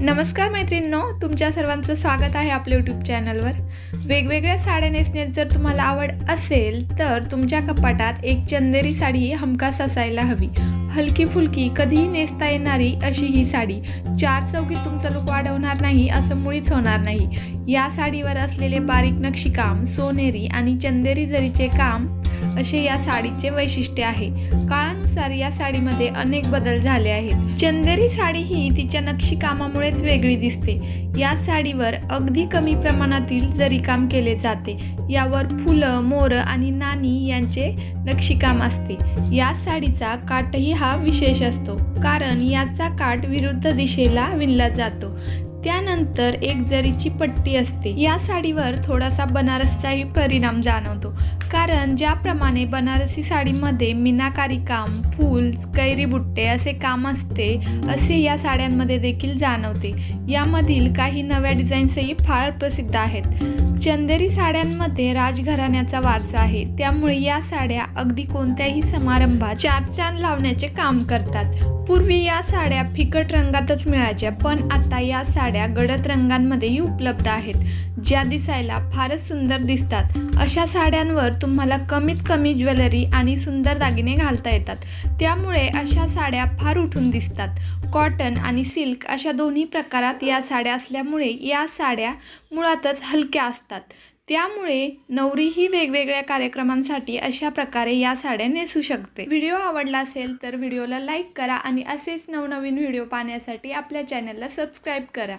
नमस्कार मैत्रिणींनो तुमच्या सर्वांचं स्वागत आहे आपल्या यूट्यूब चॅनलवर वेगवेगळ्या साड्या नेसण्यात जर तुम्हाला आवड असेल तर तुमच्या कपाटात एक चंदेरी साडी हमखास असायला हवी. हलकी फुलकी कधीही नेसता येणारी अशी ही साडी. चार चौकीत तुमचा लुक वाढवणार नाही असं मुळीच होणार नाही. या साडीवर असलेले बारीक नक्षीकाम सोनेरी आणि चंदेरी जरीचे काम असे या साडीचे वैशिष्ट्य आहे. काळानुसार या साडीमध्ये अनेक बदल झाले आहेत. चंदेरी साडी ही तिच्या नक्षीकामामुळेच वेगळी दिसते. या साडीवर अगदी कमी प्रमाणातील जरीकाम केले जाते. यावर फुलं मोर आणि नाणी यांचे नक्षीकाम असते. या साडीचा काठही हा विशेष असतो कारण याचा काठ विरुद्ध दिशेला विणला जातो. त्यानंतर एक जरीची पट्टी असते. या साडीवर थोडासा बनारसचाही परिणाम जाणवतो. कारण ज्याप्रमाणे बनारसी साडीमध्ये मीनाकारी काम फूल कैरी बुट्टे असे काम असते असे या साड्यांमध्ये देखील जाणवते. यामधील काही नव्या डिझाईन्सही फार प्रसिद्ध आहेत. चंदेरी साड्यांमध्ये राजघराण्याचा वारसा आहे. त्यामुळे या साड्या अगदी कोणत्याही समारंभात चार चांद लावण्याचे काम करतात. पूर्वी या साड्या फिकट रंगातच मिळायच्या पण आता या साड्या गडद रंगांमध्येही उपलब्ध आहेत ज्या दिसायला फारच सुंदर दिसतात. अशा साड्यांवर तुम्हाला कमीत कमी ज्वेलरी आणि सुंदर दागिने घालता येतात. त्यामुळे अशा साड्या फार उठून दिसतात. कॉटन आणि सिल्क अशा दोन्ही प्रकारात या साड्या असल्यामुळे या साड्या मुळातच हलक्या असतात. त्यामुळे नवरीही वेगवेगळ्या कार्यक्रमांसाठी अशा प्रकारे या साड्या नेसू शकते. व्हिडिओ आवडला असेल तर व्हिडिओला लाईक करा आणि असेच नवनवीन व्हिडिओ पाहण्यासाठी आपल्या चॅनलला सबस्क्राईब करा.